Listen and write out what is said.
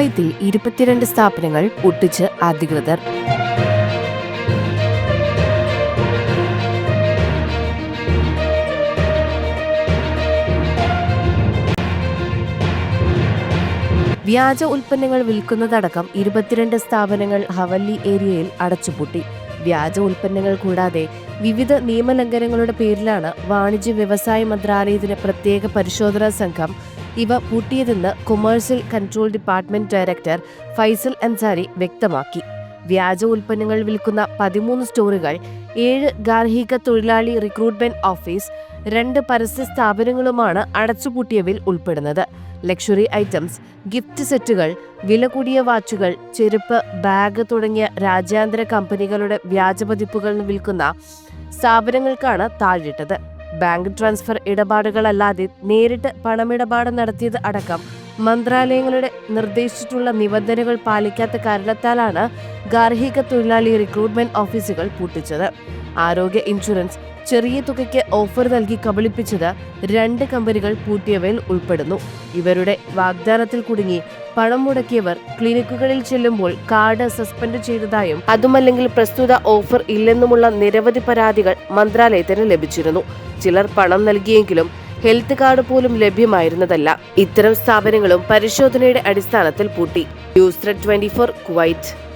കുവൈത്തിൽ ഇരുപത്തിരണ്ട് സ്ഥാപനങ്ങൾ പൊട്ടിച്ച് അധികൃതർ. വ്യാജ ഉൽപ്പന്നങ്ങൾ വിൽക്കുന്നതടക്കം ഇരുപത്തിരണ്ട് സ്ഥാപനങ്ങൾ ഹവല്ലി ഏരിയയിൽ അടച്ചുപൂട്ടി. വ്യാജ ഉൽപ്പന്നങ്ങൾ കൂടാതെ വിവിധ നിയമലംഘനങ്ങളുടെ പേരിലാണ് വാണിജ്യ വ്യവസായ മന്ത്രാലയത്തിന് പ്രത്യേക പരിശോധനാ സംഘം ഇവ പൂട്ടിയതെന്ന് commercial control department director Faisal Ansari വ്യക്തമാക്കി. വ്യാജ ഉൽപ്പന്നങ്ങൾ വിൽക്കുന്ന പതിമൂന്ന് സ്റ്റോറുകൾ ഏഴ് ഗാർഹിക തൊഴിലാളി റിക്രൂട്ട്മെന്റ് ഓഫീസ് രണ്ട് പരസ്യ സ്ഥാപനങ്ങളുമാണ് അടച്ചുപൂട്ടിയവയിൽ ഉൾപ്പെടുന്നത്. ലക്ഷറി ഐറ്റംസ് ഗിഫ്റ്റ് സെറ്റുകൾ വില കൂടിയ വാച്ചുകൾ ചെരുപ്പ് ബാഗ് തുടങ്ങിയ രാജ്യാന്തര കമ്പനികളുടെ വ്യാജപതിപ്പുകൾ വിൽക്കുന്ന സ്ഥാപനങ്ങൾക്കാണ് താഴിട്ടത്. ബാങ്ക് ട്രാൻസ്ഫർ ഇടപാടുകളല്ലാതെ നേരിട്ട് പണമിടപാട് നടത്തിയത് അടക്കം മന്ത്രാലയങ്ങളുടെ നിർദ്ദേശിച്ചിട്ടുള്ള നിബന്ധനകൾ പാലിക്കാത്ത കാരണത്താലാണ് ഗാർഹിക തൊഴിലാളി റിക്രൂട്ട്മെന്റ് ഓഫീസുകൾ പൂട്ടിച്ചത്. ആരോഗ്യ ഇൻഷുറൻസ്. ചെറിയ തുകയ്ക്ക് ഓഫർ നൽകി കബളിപ്പിച്ചത് രണ്ട് കമ്പനികൾ പൂട്ടിയവയിൽ ഉൾപ്പെടുന്നു. ഇവരുടെ വാഗ്ദാനത്തിൽ കുടുങ്ങി പണം മുടക്കിയവർ ക്ലിനിക്കുകളിൽ ചെല്ലുമ്പോൾ കാർഡ് സസ്പെൻഡ് ചെയ്തതായും അതുമല്ലെങ്കിൽ പ്രസ്തുത ഓഫർ ഇല്ലെന്നുമുള്ള നിരവധി പരാതികൾ മന്ത്രാലയത്തിന് ലഭിച്ചിരുന്നു. ചിലർ പണം നൽകിയെങ്കിലും ഹെൽത്ത് കാർഡ് പോലും ലഭ്യമായിരുന്നതല്ല. ഇത്തരം സ്ഥാപനങ്ങളും പരിശോധനയുടെ അടിസ്ഥാനത്തിൽ പൂട്ടി. News twenty four Kuwait.